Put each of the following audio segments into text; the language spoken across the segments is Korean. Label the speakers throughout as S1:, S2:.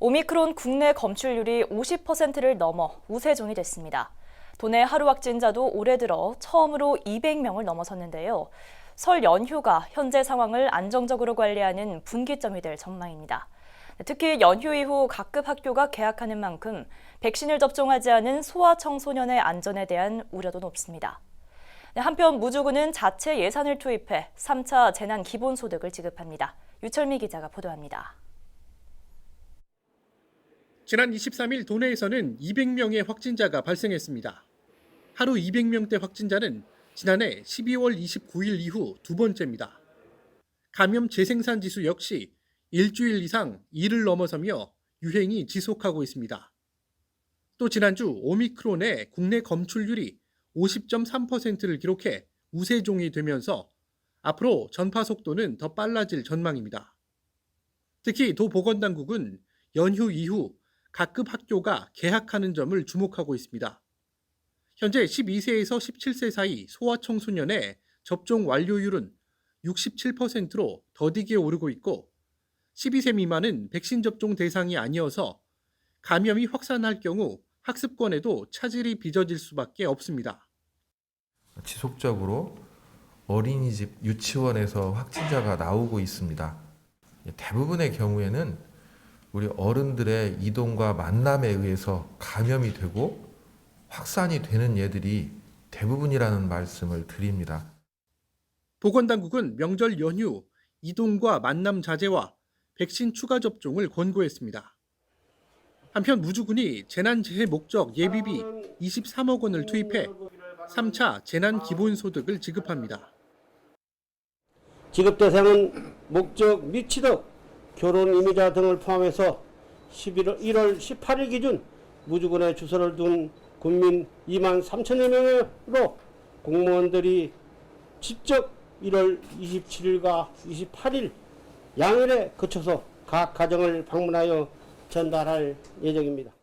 S1: 오미크론 국내 검출률이 50%를 넘어 우세종이 됐습니다. 도내 하루 확진자도 올해 들어 처음으로 200명을 넘어섰는데요. 설 연휴가 현재 상황을 안정적으로 관리하는 분기점이 될 전망입니다. 특히 연휴 이후 각급 학교가 개학하는 만큼 백신을 접종하지 않은 소아 청소년의 안전에 대한 우려도 높습니다. 네, 한편 무주군은 자체 예산을 투입해 3차 재난 기본소득을 지급합니다. 유철미 기자가 보도합니다.
S2: 지난 23일 도내에서는 200명의 확진자가 발생했습니다. 하루 200명대 확진자는 지난해 12월 29일 이후 두 번째입니다. 감염 재생산 지수 역시 일주일 이상 2를 넘어서며 유행이 지속하고 있습니다. 또 지난주 오미크론의 국내 검출률이 50.3%를 기록해 우세종이 되면서 앞으로 전파 속도는 더 빨라질 전망입니다. 특히 도 보건당국은 연휴 이후 각급 학교가 개학하는 점을 주목하고 있습니다. 현재 12세에서 17세 사이 소아 청소년의 접종 완료율은 67%로 더디게 오르고 있고 12세 미만은 백신 접종 대상이 아니어서 감염이 확산할 경우 학습권에도 차질이 빚어질 수밖에 없습니다.
S3: 지속적으로 어린이집, 유치원에서 확진자가 나오고 있습니다. 대부분의 경우에는 우리 어른들의 이동과 만남에 의해서 감염이 되고 확산이 되는 예들이 대부분이라는 말씀을 드립니다.
S2: 보건당국은 명절 연휴 이동과 만남 자제와 백신 추가 접종을 권고했습니다. 한편 무주군이 재난재해 목적 예비비 23억 원을 투입해 3차 재난 기본소득을 지급합니다.
S4: 지급 대상은 목적 및 취득, 결혼 이미자 등을 포함해서 11월 1월 18일 기준 무주군에 주소를 둔 국민 2만 3천여 명으로 공무원들이 직접 1월 27일과 28일 양일에 거쳐서 각 가정을 방문하여 전달할 예정입니다.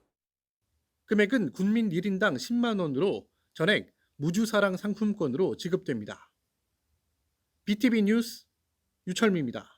S2: 금액은 군민 1인당 10만 원으로 전액 무주사랑 상품권으로 지급됩니다. BTV 뉴스 유철미입니다.